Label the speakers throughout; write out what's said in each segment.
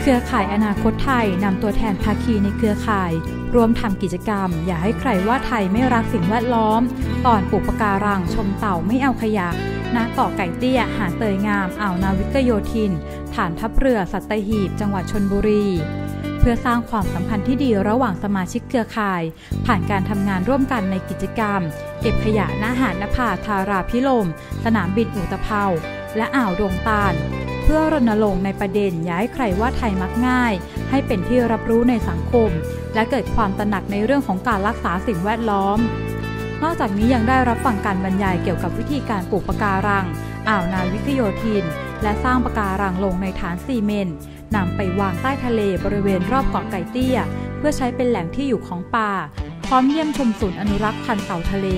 Speaker 1: เครือข่ายอนาคตไทยนำตัวแทนภาคีในเครือข่ายร่วมทำกิจกรรม อย่าให้ใครว่าไทยไม่รักสิ่งแวดล้อม ตอนปลูกปะการังชมเต่าไม่เอาขยะณเกาะไก่เตี้ย หาดเตยงาม อ่าวนาวิกโยธิน ฐานทัพเรือสัตหีบ จังหวัดชนบุรี เพื่อสร้างความสัมพันธ์ที่ดีระหว่างสมาชิกเครือข่าย ผ่านการทำงานร่วมกันในกิจกรรม เก็บขยะณหาดนภาทาราพิลม สนามบินอุตภเปาและอ่าวดงตาล เพื่อรณรงค์ในประเด็นย้ายใครว่าไทยมักง่าย ให้เป็นที่รับรู้ในสังคม และเกิดความตระหนักในเรื่องของการรักษาสิ่งแวดล้อม นอกจากนี้ยังได้รับฟังการบรรยายเกี่ยวกับวิธีการปลูกปะการัง อ่าวนาวิกโยธิน และสร้างปะการังลงในฐานซีเมนต์นำไปวางใต้ทะเลบริเวณรอบเกาะไก่เตี้ย เพื่อใช้เป็นแหล่งที่อยู่ของป่า พร้อมเยี่ยมชมศูนย์อนุรักษ์พันธุ์เต่าทะเล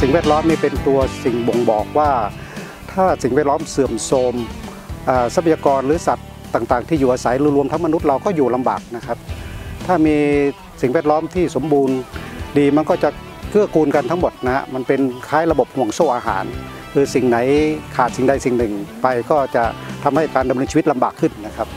Speaker 2: สิ่งแวดล้อมนี่เป็นตัวสิ่งบ่งบอกว่า ถ้าสิ่งแวดล้อมเสื่อมโทรมทรัพยากรหรือสัตว์ต่างๆ ที่อยู่อาศัยรวมทั้งมนุษย์เราก็อยู่ลำบากนะครับ ถ้ามีสิ่งแวดล้อมที่สมบูรณ์ ดีมันก็จะเกื้อกูลกันทั้งหมดนะฮะมันเป็นคล้ายระบบห่วงโซ่อาหาร คือสิ่งไหนขาดสิ่งใดสิ่งหนึ่งไปก็จะทำให้การดำเนินชีวิตลำบากขึ้นนะครับ